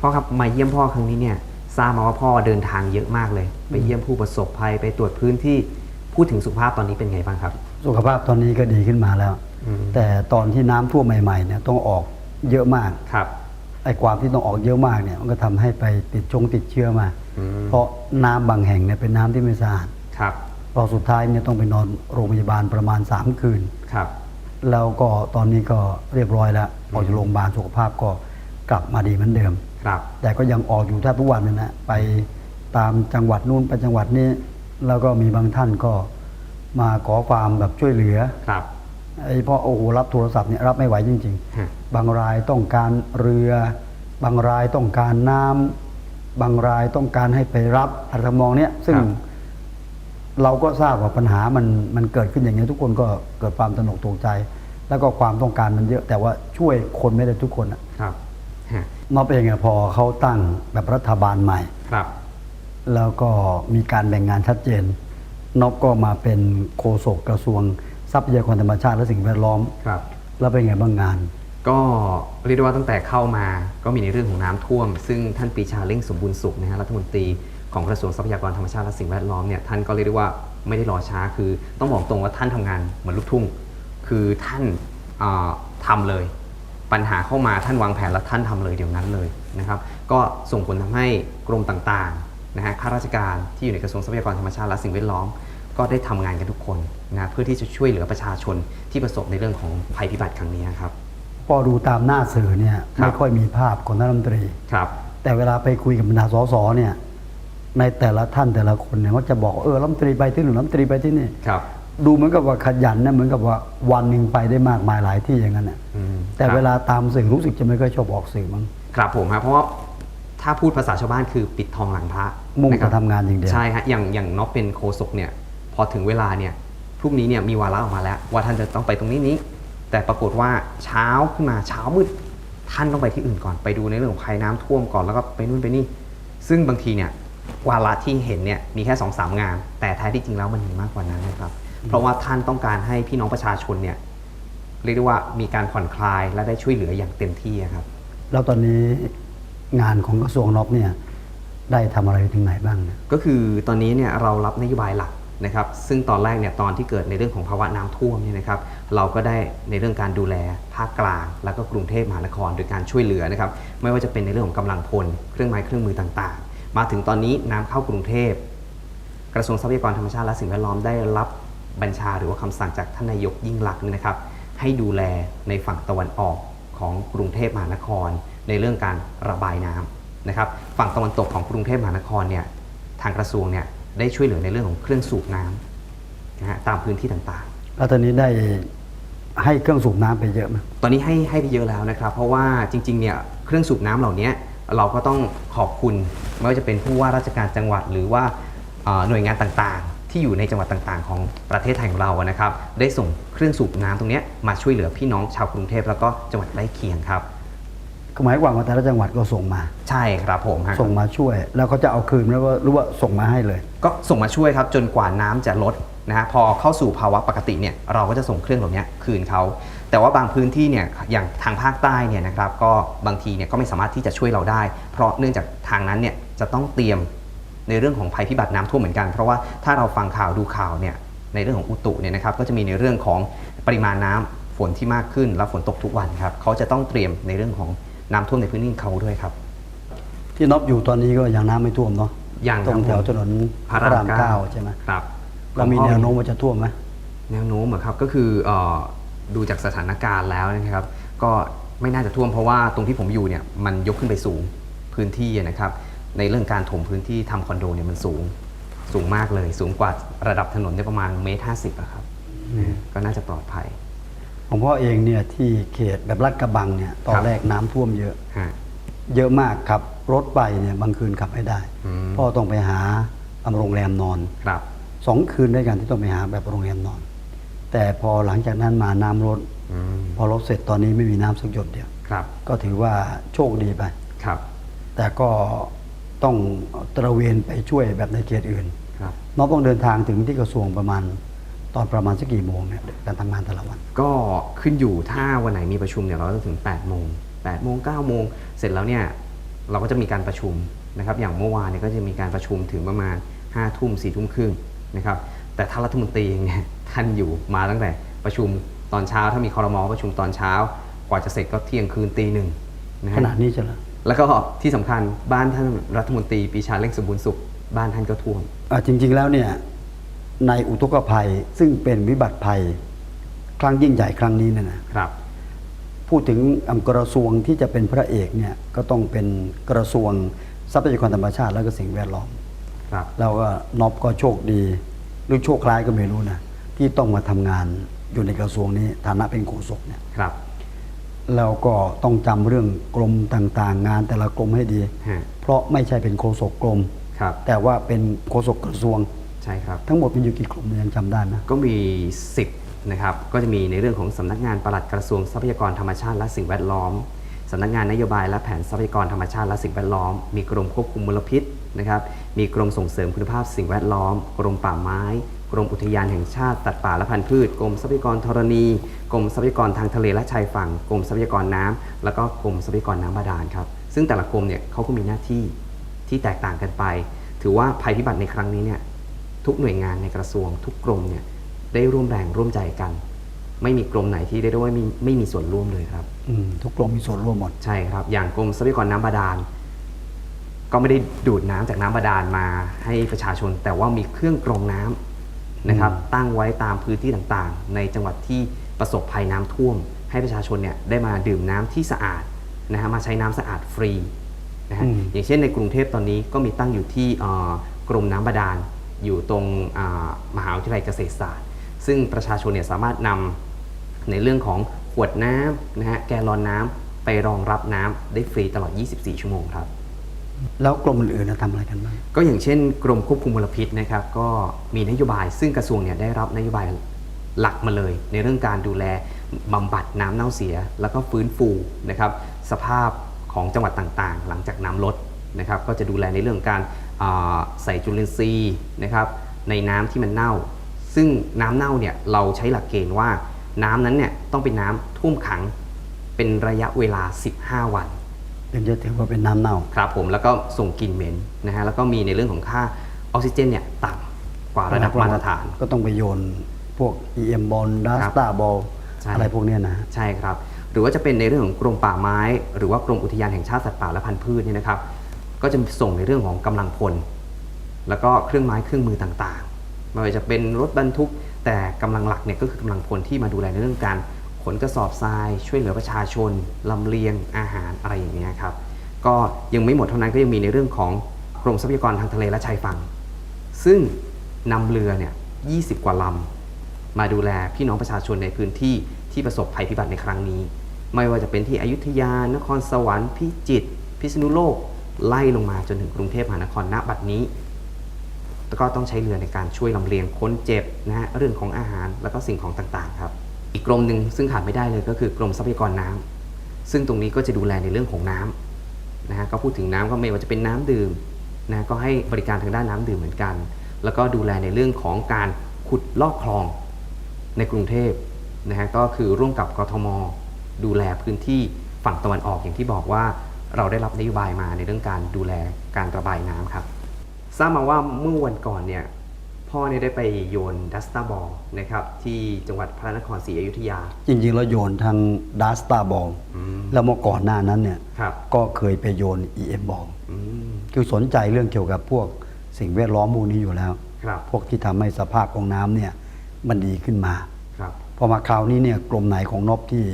พ่อครับมาเยี่ยมพ่อครั้งนี้เนี่ยทราบมาว่าพ่อเดินทางเยอะมากเลย ไปเยี่ยมผู้ประสบภัยไปตรวจพื้นที่พูดถึงสุขภาพตอนนี้เป็นไงบ้างครับ สุขภาพตอนนี้ก็ดีขึ้นมาแล้ว อืม แต่ตอนที่น้ำท่วมใหม่ๆเนี่ยต้องออกเยอะมากครับ ไอ้ความที่ต้องออกเยอะมากเนี่ยมันก็ทำให้ไปติดชงติดเชื้อมา อืม เพราะน้ำบางแห่งเนี่ยเป็นน้ำที่ไม่สะอาดครับพอสุดท้ายเนี่ยต้องไปนอนโรงพยาบาลประมาณ 3 คืน ครับ แล้วก็ตอนนี้ก็เรียบร้อยแล้วออกจากโรงพยาบาลสุขภาพก็กลับมาดีเหมือนเดิม ครับ แต่ก็ยังออกอยู่แทบทุกวันนั่นนะไปตามจังหวัดนู้นไปจังหวัดนี้ แล้วก็มีบางท่านก็มาขอความแบบช่วยเหลือครับไอ้เพราะโอ้โหรับโทรศัพท์เนี่ยรับไม่ไหวจริงฮะๆบางรายต้องการเรือ บางรายต้องการน้ำบางรายต้องการให้ไปรับอะไรทำนองเนี้ยซึ่งครับเราก็ทราบว่าปัญหามันมันเกิดขึ้นอย่างนี้ยทุกคนก็เกิดความตระหนกตกใจ แล้วก็ความต้องการมันเยอะ แต่ว่าช่วยคนไม่ได้ทุกคนอะครับฮะ นอบเองอะพอเขาตั้งแบบรัฐบาลใหม่ ครับ แล้วก็มีการแบ่งงานชัดเจน นอบก็มาเป็นโฆษกกระทรวงทรัพยากรธรรมชาติและสิ่งแวดล้อม ครับ แล้วเป็นไงบ้างงาน ก็เรียกได้ว่าตั้งแต่เข้ามาก็มีในเรื่องของน้ำท่วม ซึ่งท่านปรีชาเร่งสมบูรณ์สุขนะฮะรัฐมนตรีของกระทรวงทรัพยากรธรรมชาติและสิ่งแวดล้อมเนี่ยท่านก็เรียกได้ว่าไม่ได้รอช้าคือ ต้องบอกตรงว่าท่านทำงานเหมือนลูกทุ่ง คือท่านอ่าทำเลย ปัญหาเข้ามาท่านวางแผนแล้วท่านทำเลยเดี๋ยวนั้นเลยนะครับ ก็ส่งผลทำให้กรมต่างๆนะฮะข้าราชการที่อยู่ในกระทรวงทรัพยากรธรรมชาติและสิ่งแวดล้อม ก็ได้ทำงานกันทุกคนนะเพื่อที่จะช่วยเหลือประชาชนที่ประสบในเรื่องของภัยพิบัติครั้งนี้ครับพอดูตามหน้าสื่อเนี่ยครับไม่ค่อยมีภาพของท่านรัฐมนตรีครับ แต่เวลาไปคุยกับบรรดาสสเนี่ยในแต่ละท่านแต่ละคนเนี่ยเขาจะบอกเออรัฐมนตรีไปที่หนึ่งรัฐมนตรีไปที่นี่ครับ ดูเหมือนกับว่าขยันนะเหมือนกับว่าวันหนึ่งไปได้มากมายหลายที่อย่างนั้นน่ะอืมแต่ครับเวลาตามสื่อรู้สึกจะไม่ค่อยชอบออกสื่อมั้งครับผมครับเพราะว่าถ้าพูดภาษาชาวบ้านคือปิดทองหลังพระมุ่งนะคจะรับ ทำงานอย่างเดียว ใช่ฮะอย่างอย่างน็อปเป็นโคศกเนี่ยพอถึงเวลาเนี่ยพรุ่งนี้เนี่ยมีวาระออกมาแล้ว ว่าท่านจะต้องไปตรงนี้นี้ แต่ปรากฏว่าเช้าขึ้นมาเช้ามืดท่านต้องไปที่อื่นก่อนไปดูในเรื่องของภัยน้ำท่วมก่อนแล้วก็ไปนู่นไปนี่ ซึ่งบางทีเนี่ยวาระที่เห็นเนี่ยมีแค่สองสามงาน แต่แท้ที่จริงแล้วมันมีมากกว่านั้นนะครับ เพราะว่าท่านต้องการให้พี่น้องประชาชนเนี่ยเรียกได้ว่ามีการผ่อนคลายและได้ช่วยเหลืออย่างเต็มที่อะครับแล้วตอนนี้งานของกระทรวงนอบเนี่ยได้ทำอะไรถึงไหนบ้างเนี่ยก็คือตอนนี้เนี่ยเรารับนโยบายหลักนะครับซึ่งตอนแรกเนี่ยตอนที่เกิดในเรื่องของภาวะน้ำท่วมเนี่ยนะครับเราก็ได้ในเรื่องการดูแลภาคกลาง แล้วก็กรุงเทพมหานครโดยการช่วยเหลือนะครับไม่ว่าจะเป็นในเรื่องของกำลังพลเครื่องไม้เครื่องมือต่างๆ มาถึงตอนนี้น้ำเข้ากรุงเทพ กระทรวงทรัพยากรธรรมชาติและสิ่งแวดล้อมได้รับ บัญชาหรือว่าคำสั่งจากท่านนายกยิ่งลักษณ์เนี่ยนะครับ ให้ดูแลในฝั่งตะวันออกของกรุงเทพมหานคร ในเรื่องการระบายน้ำนะครับ ฝั่งตะวันตกของกรุงเทพมหานครเนี่ยทางกระทรวงเนี่ยได้ช่วยเหลือในเรื่องของเครื่องสูบน้ำนะฮะตามพื้นที่ต่างๆแล้วตอนนี้ได้ให้เครื่องสูบน้ำไปเยอะไหมตอนนี้ให้ให้ไปเยอะแล้วนะครับ เพราะว่าจริงๆเนี่ยเครื่องสูบน้ำเหล่านี้เราก็ต้องขอบคุณไม่ว่าจะเป็นผู้ว่าราชการจังหวัดหรือว่าเอ่อหน่วยงานต่างๆ ที่อยู่ในจังหวัดต่างๆ ของประเทศไทยของเรานะครับ ได้ส่งเครื่องสูบน้ำตรงเนี้ยมาช่วยเหลือพี่น้องชาวกรุงเทพแล้วก็จังหวัดใกล้เคียงครับก็หมายความว่าแต่ละจังหวัดก็ส่งมา ใช่ครับผมฮะ ส่งมาช่วย แล้วเขาจะเอาคืนแล้วก็หรือว่าส่งมาให้เลย ก็ส่งมาช่วยครับจนกว่าน้ำจะลดนะฮะพอเข้าสู่ภาวะปกติเนี่ยเราก็จะส่งเครื่องเหล่านี้คืนเขา แต่ว่าบางพื้นที่เนี่ยอย่างทางภาคใต้เนี่ยนะครับก็บางทีเนี่ยก็ไม่สามารถที่จะช่วยเราได้ เพราะเนื่องจากทางนั้นเนี่ยจะต้องเตรียม ในเรื่องของภัยพิบัติน้ำท่วมเหมือนกัน เพราะว่าถ้าเราฟังข่าวดูข่าวเนี่ยในเรื่องของอุตุเนี่ยนะครับก็จะมีในเรื่องของปริมาณน้ำฝนที่มากขึ้น และฝนตกทุกวันครับเขาจะต้องเตรียมในเรื่องของน้ำท่วมในพื้นที่เขาด้วยครับ ที่นอบอยู่ตอนนี้ก็ยังน้ำไม่ท่วมเนาะยังตรงแถวครับผมถนนพระรามเก้าเก้าใช่ไหมครับเรามีแนวโน้มว่าจะท่วมไหมแนวโน้มเหรอครับก็คือเออดูจากสถานการณ์แล้วนะครับ ก็ไม่น่าจะท่วมเพราะว่าตรงที่ผมอยู่เนี่ยมันยกขึ้นไปสูงพื้นที่นะครับ ในเรื่องการถมพื้นที่ทำคอนโดเนี่ยมันสูงสูงมากเลย สูงกว่าระดับถนนเนี่ยประมาณเมตรห้าสิบอะครับนะก็น่าจะปลอดภัยของพ่อเองเนี่ยที่เขตแบบลาดกระบังเนี่ยตอครันบแรกน้ำท่วมเยอะฮะเยอะมากครับรถไปเนี่ยบางคืนขับไม่ได้อืมพ่อต้องไปหาทำโรงแรมนอนครับสองคืนด้วยกันที่ต้องไปหาแบบโรงแรมนอน แต่พอหลังจากนั้นมาน้ำลดอืมพอรถเสร็จตอนนี้ไม่มีน้ำสักหยดเดียวครับก็ถือว่าโชคดีไปครับ แต่ก็ ต้องตระเวนไปช่วยแบบในเขตอื่นครับน้องต้องเดินทางถึงที่กระทรวงประมาณตอนประมาณสักกี่โมงเนี่ยการทำงานแต่ละวัน ก็ขึ้นอยู่ถ้าวันไหนมีประชุมเนี่ยเราก็จะถึง8โมง8โมง9โมงเสร็จแล้วเนี่ยเราก็จะมีการประชุมนะครับอย่างเมื่อวานเนี่ยก็จะมีการประชุมถึงประมาณ5้าทุ่มสี่ทุ่มครึ่งนะครับแต่ถ้ารัฐมนตรีเองเนี่ยท่านอยู่มาตั้งแต่ประชุมตอนเช้าถ้ามีคอรมอประชุมตอนเช้ากว่าจะเสร็จก็เที่ยงคืนตีหนึ่งนะขฮะนาดนี้ใช่ไหม แล้วก็ที่สำคัญบ้านท่านรัฐมนตรีปรีชาเล่งสมบูรณ์สุข บ้านท่านก็ท่วมอ่าจริง ๆ แล้วเนี่ยในอุทกภัยซึ่งเป็นวิบัติภัยครั้งยิ่งใหญ่ครั้งนี้เนี่ยนะครับ พูดถึงอำกระทรวงที่จะเป็นพระเอกเนี่ยก็ต้องเป็นกระทรวงทรัพยากรธรรมชาติและก็สิ่งแวดล้อมครับเราก็นอบก็โชคดีหรือโชคร้ายก็ไม่รู้นะที่ต้องมาทำงานอยู่ในกระทรวงนี้ฐานะเป็นโฆษกเนี่ยครับ แล้วก็ต้องจำเรื่องกรมต่างๆ งานแต่ละกรมให้ดีฮะเพราะไม่ใช่เป็นโฆษกกรมครับแต่ว่าเป็นโฆษกกระทรวงใช่ครับทั้งหมดมีอยู่กี่กรมยังจำได้ไหมก็มี 10นะครับก็จะมีในเรื่องของสำนักงานปลัดกระทรวงทรัพยากรธรรมชาติและสิ่งแวดล้อมสำนักงานนโยบายและแผนทรัพยากรธรรมชาติและสิ่งแวดล้อม มีกรมควบคุมมลพิษนะครับ มีกรมส่งเสริมคุณภาพสิ่งแวดล้อม กรมป่าไม้ กรมอุทยานแห่งชาติสัตว์ป่าและพันธุ์พืช กรมทรัพยากรธรณี กรมทรัพยากรทางทะเลและชายฝั่งกรมทรัพยากรน้ำแล้วก็กรมทรัพยากรน้ำบาดาลครับซึ่งแต่ละกรมเนี่ยเขาก็มีหน้าที่ที่แตกต่างกันไป ถือว่าภัยพิบัติในครั้งนี้เนี่ยทุกหน่วยงานในกระทรวง ทุกกรมเนี่ยได้ร่วมแรงร่วมใจกัน ไม่มีกรมไหนที่ได้ด้วยไม่มีไม่มีส่วนร่วมเลยครับอืมทุกกรมมีส่วนร่วมหมดใช่ครับ อย่างกรมทรัพยากรน้ำบาดาลก็ไม่ได้ดูดน้ำจากน้ำบาดาลมาให้ประชาชน แต่ว่ามีเครื่องกรองน้ำนะครับอืมตั้งไว้ตามพื้นที่ต่างๆ ในจังหวัดที่ ประสบภัยน้ำท่วม ให้ประชาชนเนี่ยได้มาดื่มน้ำที่สะอาดนะฮะมาใช้น้ำสะอาดฟรีนะฮะอย่างเช่นในกรุงเทพตอนนี้ก็มีตั้งอยู่ที่เอ่อกรมน้ำบาดาลอยู่ตรงอ่ามหาวิทยาลัยเกษตรศาสตร์ ซึ่งประชาชนเนี่ยสามารถนำในเรื่องของขวดน้ำนะฮะแกลลอนน้ำไปรองรับน้ำได้ฟรีตลอด 24 ชั่วโมงครับ แล้วกรมอื่นๆนะทำอะไรกันบ้าง ก็อย่างเช่น กรมควบคุมมลพิษนะครับ ก็มีนโยบายซึ่งกระทรวงเนี่ยได้รับนโยบาย หลักมาเลย ในเรื่องการดูแลบำบัดน้ำเน่าเสีย แล้วก็ฟื้นฟูนะครับสภาพของจังหวัดต่างๆ หลังจากน้ำลดนะครับก็จะดูแลในเรื่องการอ่าใส่จุลินทรีย์นะครับในน้ำที่มันเน่า ซึ่งน้ำเน่าเนี่ยเราใช้หลักเกณฑ์ว่าน้ำนั้นเนี่ยต้องเป็นน้ำท่วมขังเป็นระยะเวลา 15 วันถึงจะถือว่าเป็นน้ำเน่าครับผมแล้วก็ส่งกลิ่นเหม็นนะฮะแล้วก็มีในเรื่องของค่าออกซิเจนเนี่ยต่ำกว่าระดับมาตรฐานก็ต้องไปโยน พวก EM บอลดาครัสบตาบอลใช่ อะไรพวกเนี้ยนะ ใช่ครับ หรือว่าจะเป็นในเรื่องของกรมป่าไม้ หรือว่ากรมอุทยานแห่งชาติสัตว์ป่าและพันธุ์พืชเนี่ยนะครับ ก็จะส่งในเรื่องของกำลังพล แล้วก็เครื่องไม้เครื่องมือต่างๆ ไม่ว่าจะเป็นรถบรรทุก แต่กำลังหลักเนี่ยก็คือกำลังพลที่มาดูแลในเรื่องการขนกระสอบทราย ช่วยเหลือประชาชนลำเลียงอาหารอะไรอย่างเงี้ยครับ ก็ยังไม่หมดเท่านั้นก็ยังมีในเรื่องของกรมทรัพยากรทางทะเลและชายฝั่ง ซึ่งนำเรือเนี่ย20 กว่าลำ มาดูแลพี่น้องประชาชนในพื้นที่ที่ประสบภัยพิบัติในครั้งนี้ ไม่ว่าจะเป็นที่อยุธยา นครสวรรค์ พิจิตร พิษณุโลก ไล่ลงมาจนถึงกรุงเทพมหานคร ณ บัดนี้แล้วก็ต้องใช้เรือในการช่วยลำเลียงคนเจ็บนะฮะ เรื่องของอาหารแล้วก็สิ่งของต่างๆ ครับ อีกกรมหนึ่งซึ่งขาดไม่ได้เลยก็คือกรมทรัพยากรน้ำซึ่งตรงนี้ก็จะดูแลในเรื่องของน้ำนะฮะ ก็พูดถึงน้ำก็ไม่ว่าจะเป็นน้ำดื่มนะ ก็ให้บริการทางด้านน้ำดื่มเหมือนกัน แล้วก็ดูแลในเรื่องของการขุดลอกคลอง ในกรุงเทพนะฮะก็คือร่วมกับกทม ดูแลพื้นที่ฝั่งตะวันออกอย่างที่บอกว่าเราได้รับนโยบายมาในเรื่องการดูแลการระบายน้ำครับทราบมาว่าเมื่อวันก่อนเนี่ยพ่อเนี่ยได้ไปโยนดัสตาบอลนะครับที่จังหวัดพระนครศรีอยุธยา จริงๆแล้วโยนทางดาสตาบอลอืมแล้วเมื่อก่อนหน้านั้นเนี่ยครับก็เคยไปโยน EM บอลอืมคือสนใจเรื่องเกี่ยวกับพวกสิ่งแวดล้อมพวกนี้อยู่แล้วครับพวกที่ทำให้สภาพของน้ำเนี่ย มันดีขึ้นมาครับพอมาคราวนี้เนี่ยกรมไหนของนบที่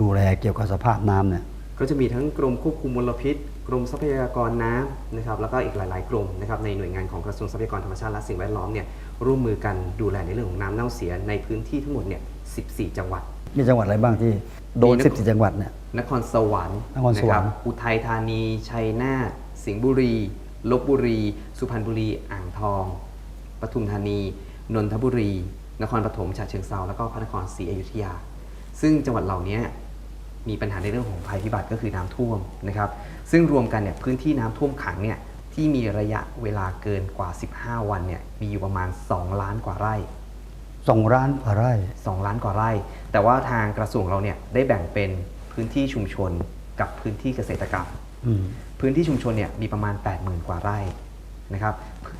ดูแลเกี่ยวกับสภาพน้ำเนี่ยก็จะมีทั้งกรมควบคุมมลพิษ กรมทรัพยากรน้ำนะครับแล้วก็อีกหลาย ๆ กรมนะครับในหน่วยงานของกระทรวงทรัพยากรธรรมชาติและสิ่งแวดล้อมเนี่ยร่วมมือกันดูแลในเรื่องของน้ำเน่าเสียในพื้นที่ทั้งหมดเนี่ย 14 จังหวัด มีจังหวัดอะไรบ้างที่โดน มีนคร 14 จังหวัดเนี่ย นครสวรรค์นครสวรรค์ะบอุทัยธานี ชัยนาทสิงห์บุรี ลบบุรี สุพรรณบุรี อ่างทอง ปทุมธานี นนทบุรี นครปฐมฉะเชิงเทราแล้วก็พระนครศรีอยุธยา ซึ่งจังหวัดเหล่านี้มีปัญหาในเรื่องของภัยพิบัติก็คือน้ำท่วมนะครับ ซึ่งรวมกันเนี่ยพื้นที่น้ำท่วมขังเนี่ยที่มีระยะเวลาเกินกว่า 15 วันเนี่ยมีอยู่ประมาณ 2 ล้านกว่าไร่สองร้านกว่าไร่2ล้านกว่าไร่ แต่ว่าทางกระทรวงเราเนี่ยได้แบ่งเป็นพื้นที่ชุมชนกับพื้นที่เกษตรกรรมอืมพื้นที่ชุมชนเนี่ยมีประมาณ 80,000 กว่าไร่นะครับ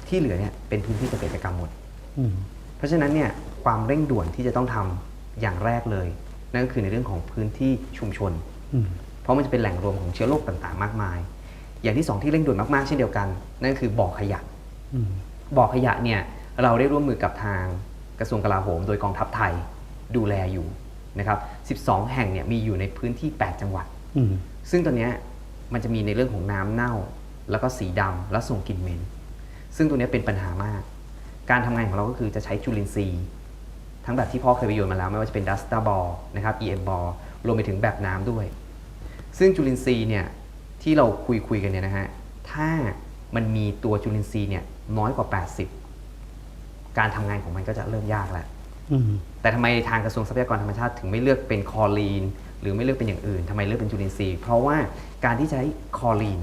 ที่เหลือเนี่ยเป็นพื้นที่เกษตรกรรมหมดอืมเพราะฉะนั้นเนี่ย ความเร่งด่วนที่จะต้องทำอย่างแรกเลย นั่นก็คือในเรื่องของพื้นที่ชุมชนอืมเพราะมันจะเป็นแหล่งรวมของเชื้อโรคต่างๆ มากมาย อย่างที่สองที่เร่งด่วนมากๆเช่นเดียวกัน นั่นก็คือบ่อขยะอืมบ่อขยะเนี่ยเราได้ร่วมมือกับทางกระทรวงกลาโหม โดยกองทัพไทยดูแลอยู่นะครับ 12 แห่งเนี่ยมีอยู่ในพื้นที่ 8 จังหวัดอืมซึ่งตอนเนี้ยมันจะมีในเรื่องของน้ำเน่า แล้วก็สีดำและส่งกลิ่นเหม็น ซึ่งตัวเนี้ยเป็นปัญหามาก การทำงานของเราก็คือจะใช้จุลินทรีย์ ทั้งแบบที่พ่อเคยไปโยนมาแล้ว ไม่ว่าจะเป็นดัสตาบอลนะครับ EM บอลรวมไปถึงแบบน้ำด้วย ซึ่งจุลินทรีย์เนี่ยที่เราคุยคุยๆกันเนี่ยนะฮะถ้ามันมีตัวจุลินทรีย์เนี่ยน้อยกว่า 80 การทำงานของมันก็จะเริ่มยากแล้วอืมแต่ทำไมทางกระทรวงทรัพยากรธรรมชาติถึงไม่เลือกเป็นคลอรีน หรือไม่เลือกเป็นอย่างอื่นทำไมเลือกเป็นจุลินทรีย์ เพราะว่าการที่ใช้คลอรีน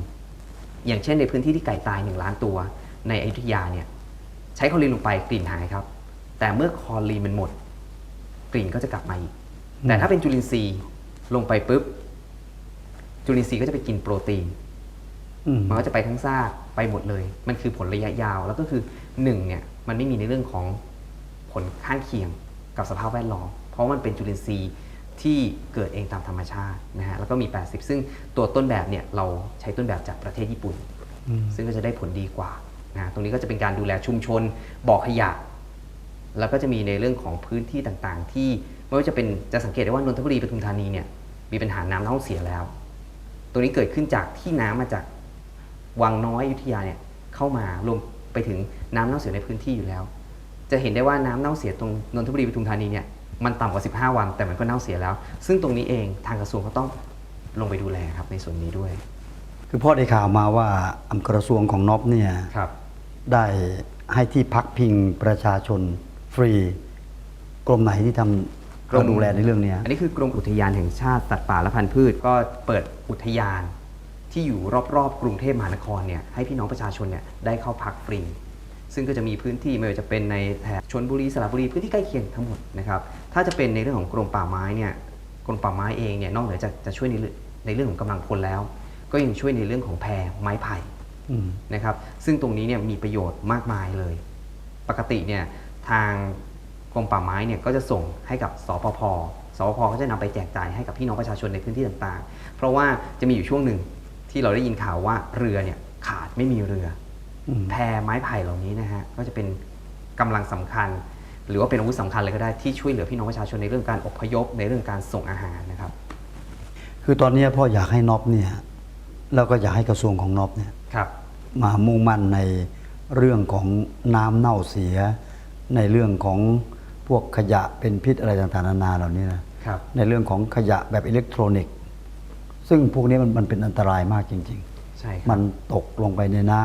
อย่างเช่นในพื้นที่ที่ไก่ตายหนึ่งล้านตัว ในอยุธยาเนี่ย ใช้คลอรีนลงไปกลิ่นหายครับ แต่เมื่อคลอรีนมันหมด กลิ่นก็จะกลับมาอีก แต่ถ้าเป็นจุลินทรีย์ลงไปปุ๊บ จุลินทรีย์ก็จะไปกินโปรตีนอืมมันก็จะไปทั้งซากไปหมดเลย มันคือผลระยะยาว แล้วก็คือหนึ่งเนี่ย มันไม่มีในเรื่องของผลข้างเคียงกับสภาพแวดล้อม เพราะมันเป็นจุลินทรีย์ที่เกิดเองตามธรรมชาตินะฮะ แล้วก็มี 80 ซึ่งตัวต้นแบบเนี่ยเราใช้ต้นแบบจากประเทศญี่ปุ่นอืมซึ่งก็จะได้ผลดีกว่านะตรงนี้ก็จะเป็นการดูแลชุมชนบ่อขยะ แล้วก็จะมีในเรื่องของพื้นที่ต่างๆ ที่ไม่ว่าจะเป็นจะสังเกตได้ว่านนทบุรีปทุมธานีเนี่ยมีปัญหาน้ำเน่าเสียแล้วตรงนี้เกิดขึ้นจากที่น้ำมาจากวังน้อยอยุธยาเนี่ยเข้ามารวมไปถึงน้ำเน่าเสียในพื้นที่อยู่แล้ว จะเห็นได้ว่าน้ำเน่าเสียตรงนนทบุรีปทุมธานีเนี่ยมันต่ำกว่า 15 วัน แต่มันก็เน่าเสียแล้ว ซึ่งตรงนี้เองทางกระทรวงก็ต้องลงไปดูแลครับในส่วนนี้ด้วย คือพ่อได้ข่าวมาว่าอำกระทรวงของน็อปเนี่ยครับได้ให้ที่พักพิงประชาชน ฟรี กรมไหนที่ทำกรมก็ดูแลในเรื่องเนี้ยอันนี้คือกรมอุทยานแห่งชาติสัตว์ป่าและพันธุ์พืช ก็เปิดอุทยานที่อยู่รอบๆ กรุงเทพมหานครเนี่ยให้พี่น้องประชาชนเนี่ยได้เข้าพักฟรี ซึ่งก็จะมีพื้นที่ไม่ว่าจะเป็นในแถบชนบุรีสระบุรีพื้นที่ใกล้เคียงทั้งหมดนะครับถ้าจะเป็นในเรื่องของกรมป่าไม้เนี่ยกรมป่าไม้เองเนี่ยนอกเหนือจากจะช่วยในเรื่องในเรื่องของกำลังพลแล้ว ก็ยังช่วยในเรื่องของแพรไม้ไผ่อืมนะครับซึ่งตรงนี้เนี่ยมีประโยชน์มากมายเลย ปกติเนี่ย ทางกรมป่าไม้เนี่ยก็จะส่งให้กับสปพสปพก็จะนำไปแจกจ่ายให้กับพี่น้องประชาชนในพื้นที่ต่างๆ เพราะว่าจะมีอยู่ช่วงหนึ่งที่เราได้ยินข่าวว่าเรือเนี่ยขาดไม่มีเรืออืมแพไม้ไผ่เหล่านี้นะฮะก็จะเป็นกำลังสำคัญ หรือว่าเป็นอาวุธสำคัญเลยก็ได้ที่ช่วยเหลือพี่น้องประชาชนในเรื่องการอพยพในเรื่องการส่งอาหารนะครับ คือตอนเนี้ยพ่ออยากให้น็อปเนี่ยแล้วก็อยากให้กระทรวงของน็อปเนี่ยครับมามุ่งมั่นในเรื่องของน้ำเน่าเสีย ในเรื่องของพวกขยะเป็นพิษอะไรต่างๆนานาเหล่านี้นะครับ ในเรื่องของขยะแบบอิเล็กทรอนิกส์ ซึ่งพวกนี้มันมันเป็นอันตรายมากจริงใช่คๆรับมันตกลงไปในน้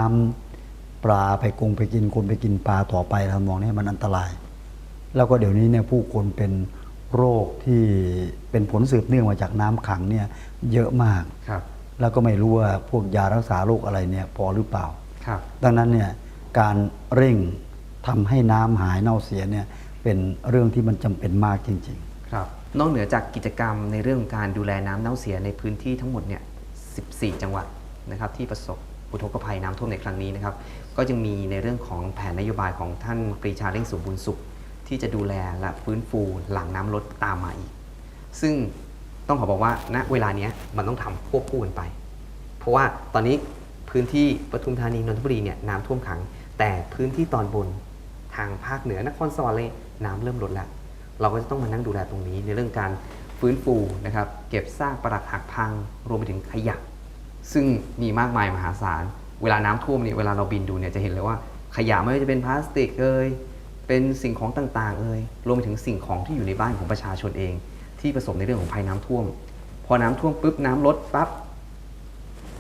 ำปลาไปกงไปกินคนไปกินปลาต่อไปเรามองเนี่ยมันอันตราย แล้วก็เดี๋ยวนี้เนี่ยผู้คนเป็นโรคที่เป็นผลสืบเนื่องมาจากน้ำขังเนี่ยเยอะมากครับแล้วก็ไม่รู้ว่าพวกยารักษาโรคอะไรเนี่ยพอหรือเปล่าครับดังนั้นเนี่ยการเร่ง ทำให้น้ำหายเน่าเสียเนี่ยเป็นเรื่องที่มันจำเป็นมากจริง ๆ ครับ นอกเหนือจากกิจกรรมในเรื่องของการดูแลน้ำเน่าเสียในพื้นที่ทั้งหมดเนี่ย 14 จังหวัดนะครับที่ประสบอุทกภัยน้ำท่วมในครั้งนี้นะครับ ก็ยังมีในเรื่องของแผนนโยบายของท่านปรีชาเร่งสมบูรณ์สุข ที่จะดูแลและฟื้นฟูหลังน้ำลดตามมาอีก ซึ่งต้องขอบอกว่าณเวลานี้มันต้องทำควบคู่กันไป เพราะว่าตอนนี้พื้นที่ปทุมธานีนนทบุรีเนี่ยน้ำท่วมขัง แต่พื้นที่ตอนบน ทางภาคเหนือนครสวรรค์เลยน้ำเริ่มลดแล้วเราก็จะต้องมานั่งดูแลตรงนี้ ในเรื่องการฟื้นฟูนะครับ เก็บซากปรักหักพัง รวมไปถึงขยะ ซึ่งมีมากมายมหาศาล เวลาน้ำท่วมเนี่ยเวลาเราบินดูเนี่ยจะเห็นเลยว่าขยะไม่ว่าจะเป็นพลาสติกเอ่ยเป็นสิ่งของต่างๆเอ่ยรวมไปถึงสิ่งของที่อยู่ในบ้านของประชาชนเอง ที่ประสบในเรื่องของภัยน้ำท่วม พอน้ำท่วมปุ๊บน้ำลดปั๊บ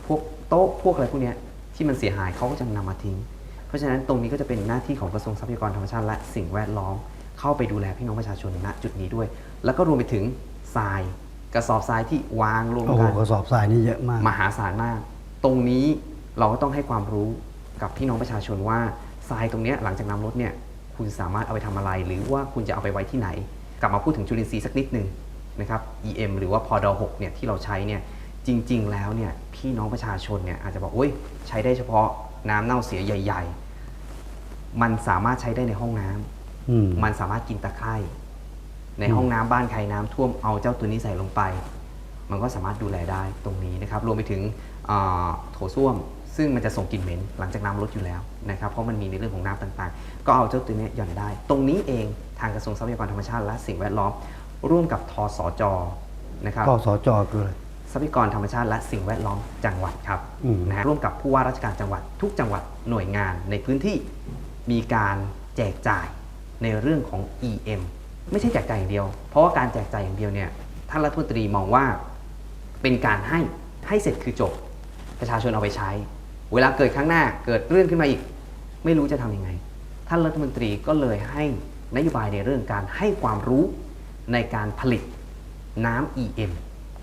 พวกโต๊ะพวกอะไรพวกเนี้ยที่มันเสียหายเขาก็จะนำมาทิ้ง เพราะฉะนั้นตรงนี้ก็จะเป็นหน้าที่ของกระทรวงทรัพยากรธรรมชาติและสิ่งแวดล้อม เข้าไปดูแลพี่น้องประชาชนณจุดนี้ด้วย แล้วก็รวมไปถึงทรายกระสอบทรายที่วางรวมๆโอ้โหกันกระสอบทรายนี่เยอะมาก มหาศาลมาก ตรงนี้เราก็ต้องให้ความรู้กับพี่น้องประชาชนว่าทรายตรงเนี้ยหลังจากน้ำลดเนี่ยคุณสามารถเอาไปทำอะไร หรือว่าคุณจะเอาไปไว้ที่ไหน กลับมาพูดถึงจุลินทรีย์สักนิดหนึ่งนะครับ EM หรือว่าพอด6เนี่ยที่เราใช้เนี่ยจริง ๆ แล้วเนี่ยพี่น้องประชาชนเนี่ยอาจจะบอกโอ้ยใช้ได้เฉพาะ น้ำเน่าเสียใหญ่ ๆ มันสามารถใช้ได้ในห้องน้ำอืม มันสามารถกินตะไคร่ในอืมห้องน้ำบ้านใครน้ำท่วมเอาเจ้าตัวนี้ใส่ลงไป มันก็สามารถดูแลได้ตรงนี้นะครับ รวมไปถึงอ่าโถส้วม ซึ่งมันจะส่งกลิ่นเหม็นหลังจากน้ำลดอยู่แล้วนะครับ เพราะมันมีในเรื่องของน้ำต่างๆ ก็เอาเจ้าตัวนี้หย่อนได้ ตรงนี้เองทางกระทรวงทรัพยากรธรรมชาติและสิ่งแวดล้อม ร่วมกับทสจนะครับก็สจคืออะไร ทรัพยากรธรรมชาติและสิ่งแวดล้อมจังหวัดครับอืมนะฮะร่วมกับผู้ว่าราชการจังหวัดทุกจังหวัดหน่วยงานในพื้นที่มีการแจกจ่ายในเรื่องของ EM ไม่ใช่แจกจ่ายอย่างเดียว เพราะว่าการแจกจ่ายอย่างเดียวเนี่ยท่านรัฐมนตรีมองว่าเป็นการให้ให้เสร็จคือจบ ประชาชนเอาไปใช้ เวลาเกิดครั้งหน้าเกิดเรื่องขึ้นมาอีก ไม่รู้จะทำยังไง ท่านรัฐมนตรีก็เลยให้นโยบายในเรื่องการให้ความรู้ในการผลิตน้ำ EM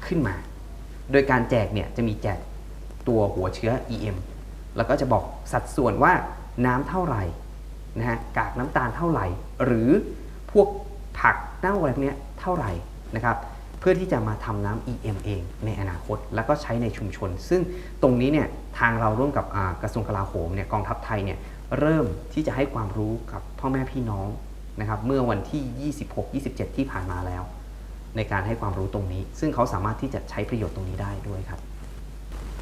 ขึ้นมา โดยการแจกเนี่ยจะมีแจกตัวหัวเชื้อ EM แล้วก็จะบอกสัดส่วนว่าน้ำเท่าไหร่นะฮะกากน้ำตาลเท่าไหร่ หรือพวกผักเน่าอะไรพวกนี้เท่าไหร่นะครับเพื่อที่จะมาทำน้ำ EM เองในอนาคต แล้วก็ใช้ในชุมชน ซึ่งตรงนี้เนี่ยทางเราร่วมกับกระทรวงกลาโหมเนี่ยกองทัพไทยเนี่ยเริ่มที่จะให้ความรู้กับพ่อแม่พี่น้องนะครับเมื่อวันที่ 26-27 ที่ผ่านมาแล้ว ในการให้ความรู้ตรงนี้ ซึ่งเขาสามารถที่จะใช้ประโยชน์ตรงนี้ได้ด้วยครับ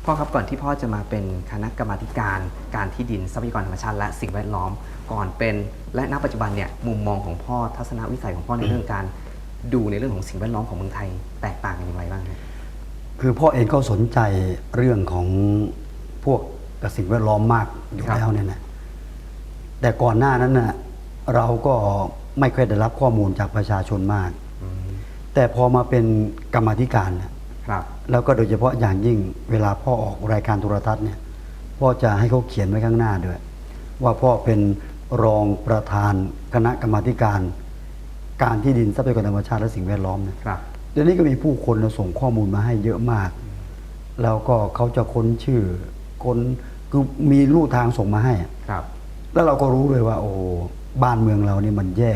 พ่อครับก่อนที่พ่อจะมาเป็นคณะกรรมาธิการการที่ดินทรัพยากรธรรมชาติและสิ่งแวดล้อมก่อนเป็น และณปัจจุบันเนี่ยมุมมองของพ่อทัศนวิสัยของพ่อในเรื่องการดูในเรื่องของสิ่งแวดล้อมของเมืองไทยแตกต่างกันอย่างไรบ้างครับคือพ่อเองก็สนใจเรื่องของพวกกับสิ่งแวดล้อมมากอยู่ครับแล้วเนี่ยนะแต่ก่อนหน้านั้นน่ะเราก็ไม่เคยได้รับข้อมูลจากประชาชนมากอืม แต่พอมาเป็นกรรมาธิการน่ะครับ แล้วก็โดยเฉพาะอย่างยิ่งเวลาพ่อออกรายการโทรทัศน์เนี่ยพ่อจะให้เขาเขียนไว้ข้างหน้าด้วย ว่าพ่อเป็นรองประธานคณะกรรมาธิการ การที่ดินทรัพยากรธรรมชาติและสิ่งแวดล้อมเนี่ยครับเดี๋ยวนี้ก็มีผู้คนส่งข้อมูลมาให้เยอะมาก แล้วก็เขาจะค้นชื่อค้นคือมีลู่ทางส่งมาให้อะครับ แล้วเราก็รู้เลยว่า โอ้บ้านเมืองเรานี่มันแย่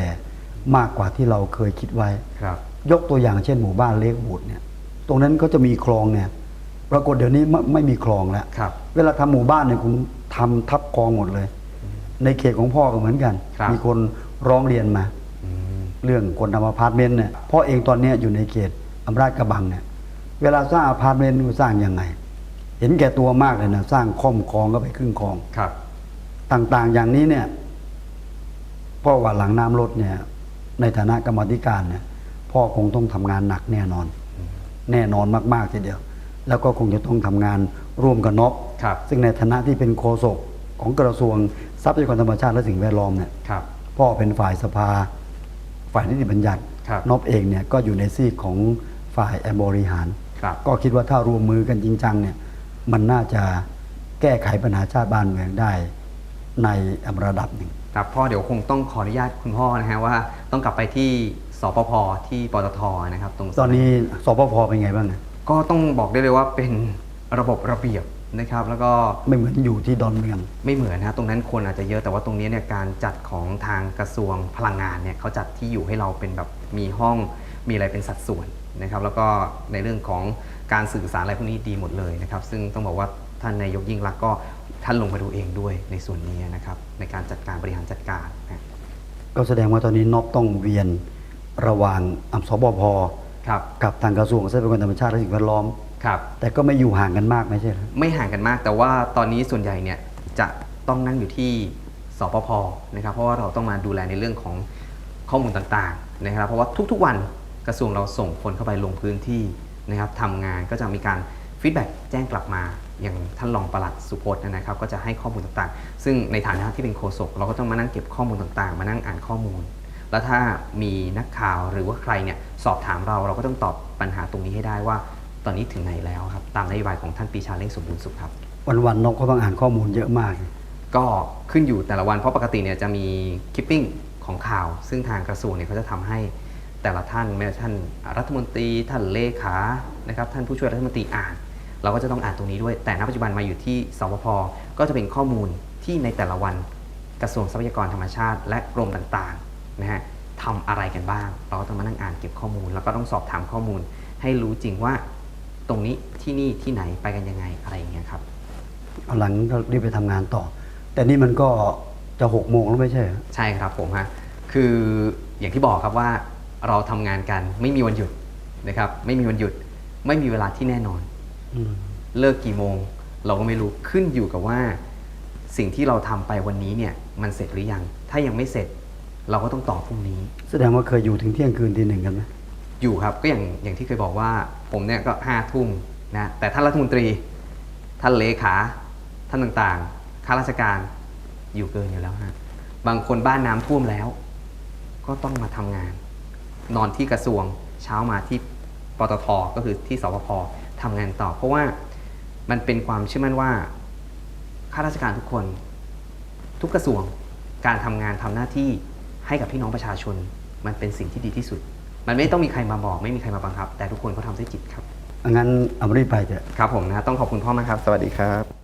มากกว่าที่เราเคยคิดไว้ครับ ยกตัวอย่างเช่นหมู่บ้านเล็กบูดเนี่ยตรงนั้นก็จะมีคลองเนี่ยปรากฏเดี๋ยวนี้ไม่ไม่มีคลองแล้วครับ เวลาทำหมู่บ้านเนี่ยคุณทำทับคลองหมดเลย ในเขตของพ่อก็เหมือนกันครับมีคนร้องเรียนมาอืมเรื่องคนทำอพาร์ตเมนต์เนี่ยพ่อเองตอนเนี้ยอยู่ในเขตอำนาจกระบังเนี่ยเวลาสร้างอพาร์ตเมนต์สร้างยังไง เห็นแก่ตัวมากเลยนะสร้างค่อมคลองก็ไปครึ่งคลองครับ ต่างๆอย่างนี้เนี่ยพ่อว่าหลังน้ำลดเนี่ยในฐานะกรรมาธิการเนี่ย พ่อคงต้องทำงานหนักแน่นอน แน่นอนมากๆทีเดียว แล้วก็คงจะต้องทำงานร่วมกับนกครับซึ่งในฐานะที่เป็นโฆษกของกระทรวงทรัพยากรธรรมชาติและสิ่งแวดล้อมเนี่ยครับพ่อเป็นฝ่ายสภา ฝ่ายนิติบัญญัติครับนบเองเนี่ยก็อยู่ในซีกของฝ่ายแอมบริหารครับก็คิดว่าถ้ารวมมือกันจริงจังเนี่ยมันน่าจะแก้ไขปัญหาชาติบ้านเมืองได้ในระดับหนึ่งครับพ่อเดี๋ยวคงต้องขออนุญาตคุณพ่อนะฮะว่าต้องกลับไปที่ สปพที่ปตทนะครับตรงตอนนี้สปพเป็นไงบ้างนะก็ต้องบอกได้เลยว่าเป็นระบบระเบียบนะครับ แล้วก็ไม่เหมือนอยู่ที่ดอนเมือง ไม่เหมือนนะฮะตรงนั้นคนอาจจะเยอะแต่ว่าตรงนี้เนี่ยการจัดของทางกระทรวงพลังงานเนี่ยเขาจัดที่อยู่ให้เราเป็นแบบมีห้องมีอะไรเป็นสัดส่วนนะครับแล้วก็ในเรื่องของการสื่อสารอะไรพวกนี้ดีหมดเลยนะครับ ซึ่งต้องบอกว่าท่านนายกยิ่งรักษณ์ก็ท่านลงมาดูเองด้วยในส่วนนี้นะครับในการจัดการบริหารจัดการนะก็แสดงว่าตอนนี้นบต้องเวียน ระหว่างอำสบพครับกับทางกระทรวงทรัพยากรธรรมชาติและสิ่งแวดล้อมครับแต่ก็ไม่อยู่ห่างกันมากไม่ใช่เหรอไม่ห่างกันมาก แต่ว่าตอนนี้ส่วนใหญ่เนี่ยจะต้องนั่งอยู่ที่สปพนะครับเพราะว่าเราต้องมาดูแลในเรื่องของข้อมูลต่างๆนะครับ เพราะว่าทุกๆวันกระทรวงเราส่งคนเข้าไปลงพื้นที่นะครับทำงานก็จะมีการฟีดแบ็กแจ้งกลับมาอย่างท่านรองปลัดสุพจน์นะครับ ก็จะให้ข้อมูลต่างๆ ซึ่งในฐานะที่เป็นโฆษกเราก็ต้องมานั่งเก็บข้อมูลต่างๆ มานั่งอ่านข้อมูล แล้วถ้ามีนักข่าวหรือว่าใครเนี่ยสอบถามเราเราก็ต้องตอบปัญหาตรงนี้ให้ได้ว่า ตอนนี้ถึงไหนแล้วครับ ตามนโยบายของท่านปรีชาเล่งสมบูรณ์สุขครับ วันๆนกก็ต้องอ่านข้อมูลเยอะมาก ก็ขึ้นอยู่แต่ละวันเพราะปกติเนี่ยจะมีคิปปิ้งของข่าว ซึ่งทางกระทรวงเนี่ยเขาจะทำให้แต่ละท่านไม่ว่าท่านรัฐมนตรีท่านเลขานะครับท่านผู้ช่วยรัฐมนตรีอ่าน เราก็จะต้องอ่านตรงนี้ด้วย แต่ณปัจจุบันมาอยู่ที่สปพก็จะเป็นข้อมูลที่ในแต่ละวันกระทรวงทรัพยากรธรรมชาติ และกรมต่างๆ นะฮะทำอะไรกันบ้าง เราก็ต้องมานั่งอ่านเก็บข้อมูล แล้วก็ต้องสอบถามข้อมูล ให้รู้จริงว่าตรงนี้ที่นี่ที่ไหนไปกันยังไงอะไรอย่างเงี้ยครับเอาหลังก็รีบไปทำงานต่อ แต่นี่มันก็จะหกโมงแล้วไม่ใช่เหรอใช่ครับผมฮะคืออย่างที่บอกครับว่าเราทำงานกันไม่มีวันหยุดนะครับไม่มีวันหยุดไม่มีเวลาที่แน่นอน อืม เลิกกี่โมง เราก็ไม่รู้ขึ้นอยู่กับว่า สิ่งที่เราทำไปวันนี้เนี่ยมันเสร็จหรือยัง ถ้ายังไม่เสร็จ เราก็ต้องต่อพรุ่งนี้ แสดงว่าเคยอยู่ถึงเที่ยงคืนทีหนึ่งกันไหมอยู่ครับก็อย่างอย่างที่เคยบอกว่า ผมเนี่ยก็ห้าทุ่มนะแต่ท่านรัฐมนตรี ท่านเลขาท่านต่างๆข้าราชการอยู่เกินอยู่แล้วฮะบางคนบ้านน้ำท่วมแล้ว ก็ต้องมาทำงาน นอนที่กระทรวงเช้ามาที่ปตทก็คือที่สปพทำงานต่อ เพราะว่ามันเป็นความเชื่อมั่นว่าข้าราชการทุกคน ทุกกระทรวงการทำงานทำหน้าที่ ให้กับพี่น้องประชาชน มันเป็นสิ่งที่ดีที่สุด มันไม่ต้องมีใครมาบอก ไม่มีใครมาบังคับ แต่ทุกคนเขาทำด้วยจิตครับงั้นเอารีบไปเถอะครับผมนะต้องขอบคุณพ่อมากครับ สวัสดีครับ